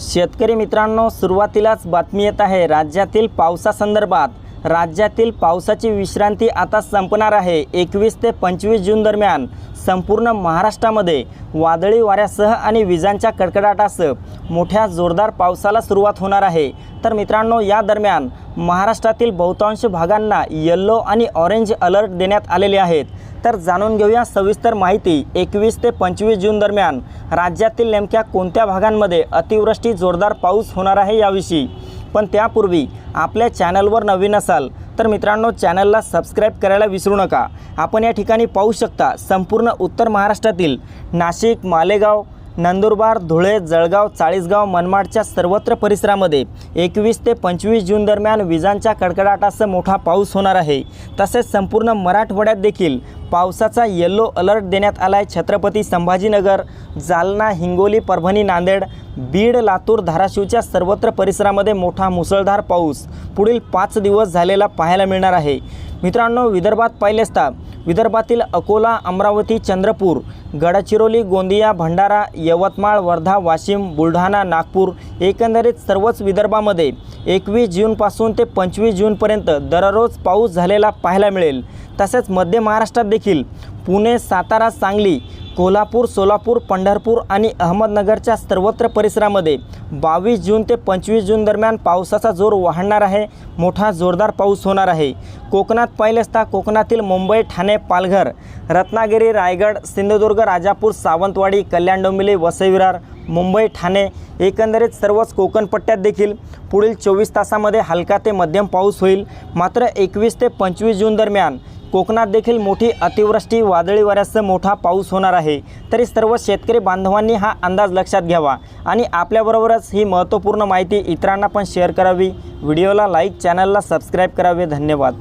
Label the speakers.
Speaker 1: शेतकरी मित्रांनो सुरुवातीलाच बातमी येत आहे राज्यातील पावसासंदर्भात. राज्यातील पावसाची विश्रांती आता संपणार आहे एकवीस ते पंचवीस जून दरम्यान. संपूर्ण महाराष्ट्रामध्ये वादळी वाऱ्यासह आणि विजांच्या कडकडाटासह मोठ्या जोरदार पावसाला सुरुवात होणार आहे. तर मित्रांनो या दरम्यान महाराष्ट्रातील बहुतांश भागांना येल्लो आणि ऑरेंज अलर्ट देण्यात आलेले आहेत. तर जाणून घेऊया सविस्तर माहिती एकवीस ते पंचवीस जून दरम्यान राज्यातील नेमक्या कोणत्या भागांमध्ये अतिवृष्टी जोरदार पाऊस होणार आहे याविषयी. पण त्यापूर्वी आपल्या चॅनलवर नवीन असाल तर मित्रांनो चॅनलला सबस्क्राईब करायला विसरू नका. आपण या ठिकाणी पाहू शकता संपूर्ण उत्तर महाराष्ट्रातील नाशिक मालेगाव नंदुरबार धुळे जळगाव चाळीसगाव मनमाडच्या सर्वत्र परिसरामध्ये एकवीस ते पंचवीस जून दरम्यान विजांच्या कडकडाटासह मोठा पाऊस होणार आहे. तसेच संपूर्ण मराठवाड्यात देखील पावसाचा येल्लो अलर्ट देण्यात आला आहे छत्रपती संभाजीनगर जालना हिंगोली परभणी नांदेड बीड लातूर धाराशिवच्या सर्वत्र परिसरामध्ये मोठा मुसळधार पाऊस पुढील पाच दिवस झालेला पाहायला मिळणार आहे. मित्रांनो विदर्भात पाहिले असता विदर्भातील अकोला अमरावती चंद्रपूर गडचिरोली गोंदिया भंडारा यवतमाळ वर्धा वाशिम बुलढाणा नागपूर एकंदरीत सर्वच विदर्भामध्ये एकवीस जूनपासून ते पंचवीस जूनपर्यंत दररोज पाऊस झालेला पाहायला मिळेल. तसेच मध्य महाराष्ट्रात देखील पुणे सातारा सांगली कोल्हापूर सोलापूर पंढरपूर आणि अहमदनगरच्या सर्वत्र परिसरामध्ये बावीस जून ते पंचवीस जून दरम्यान पावसाचा जोर वाढणार आहे. मोठा जोरदार पाऊस होणार आहे. कोकणात पाहिले असता कोकणातील मुंबई ठाणे पालघर रत्नागिरी रायगड सिंधुदुर्ग राजापूर सावंतवाडी कल्याण डोंबिवली वसई विरार मुंबई ठाणे एकंदरीत सर्वच कोकणपट्ट्यात देखील पुढील चोवीस तासामध्ये हलका ते मध्यम पाऊस होईल. मात्र एकवीस ते पंचवीस जून दरम्यान कोकणात देखील मोठी अतिवृष्टी वादळी वाऱ्यासह मोठा पाऊस होणार आहे. तरी सर्व शेतकरी बांधवांनी हा अंदाज लक्षात घ्यावा आणि आपल्याबरोबरच ही महत्त्वपूर्ण माहिती इतरांना पण शेअर करावी. व्हिडिओला लाईक चॅनलला सबस्क्राईब करावे. धन्यवाद.